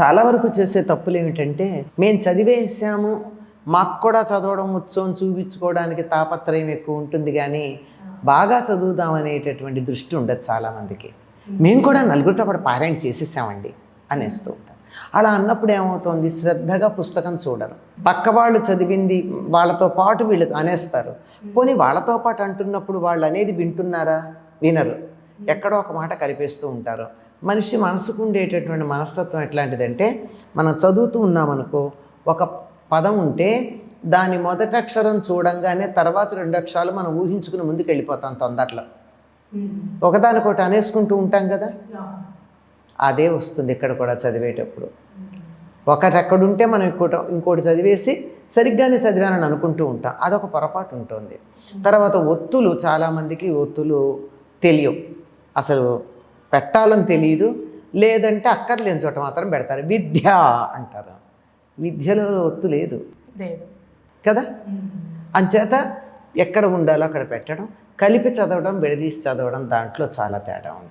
చాలా వరకు చేసే తప్పులు ఏమిటంటే మేము చదివేసాము మాకు కూడా చదవడం ఉత్సవం చూపించుకోవడానికి తాపత్రయం ఎక్కువ ఉంటుంది కానీ బాగా చదువుదాం అనేటటువంటి దృష్టి ఉండదు చాలామందికి. మేము కూడా నలుగురితో పాటు పారాయణ చేసేసామండి అనేస్తూ ఉంటాం. అలా అన్నప్పుడు ఏమవుతుంది? శ్రద్ధగా పుస్తకం చూడరు. పక్క వాళ్ళు చదివింది వాళ్ళతో పాటు వీళ్ళు అనేస్తారు. పోనీ వాళ్ళతో పాటు అంటున్నప్పుడు వాళ్ళు అనేది వింటున్నారా? వినరు. ఎక్కడో ఒక మాట కలిపేస్తూ ఉంటారు. మనిషి మనసుకు ఉండేటటువంటి మనస్తత్వం ఎట్లాంటిదంటే మనం చదువుతూ ఉన్నామనుకో ఒక పదం ఉంటే దాని మొదటి అక్షరం చూడంగానే తర్వాత రెండు అక్షరాలు మనం ఊహించుకుని ముందుకు వెళ్ళిపోతాం తొందరలో ఒకదానికొకటి అనేసుకుంటూ ఉంటాం కదా? అదే వస్తుంది ఇక్కడ కూడా చదివేటప్పుడు. ఒకటి ఎక్కడుంటే మనం ఇంకోటి ఇంకోటి చదివేసి సరిగ్గానే చదివానని అనుకుంటూ ఉంటాం. అదొక పొరపాటు ఉంటుంది. తర్వాత ఒత్తులు చాలామందికి ఒత్తులు తెలియవు. అసలు పెట్టాలని తెలియదు లేదంటే అక్కర్లేని చోట మాత్రం పెడతారు. విద్య అంటారు. విద్యలో ఒత్తు లేదు. లేదు. కదా? అంచేత ఎక్కడ ఉండాలో అక్కడ పెట్టడం కలిపి చదవడం విడదీసి చదవడం దాంట్లో చాలా తేడా ఉంటుంది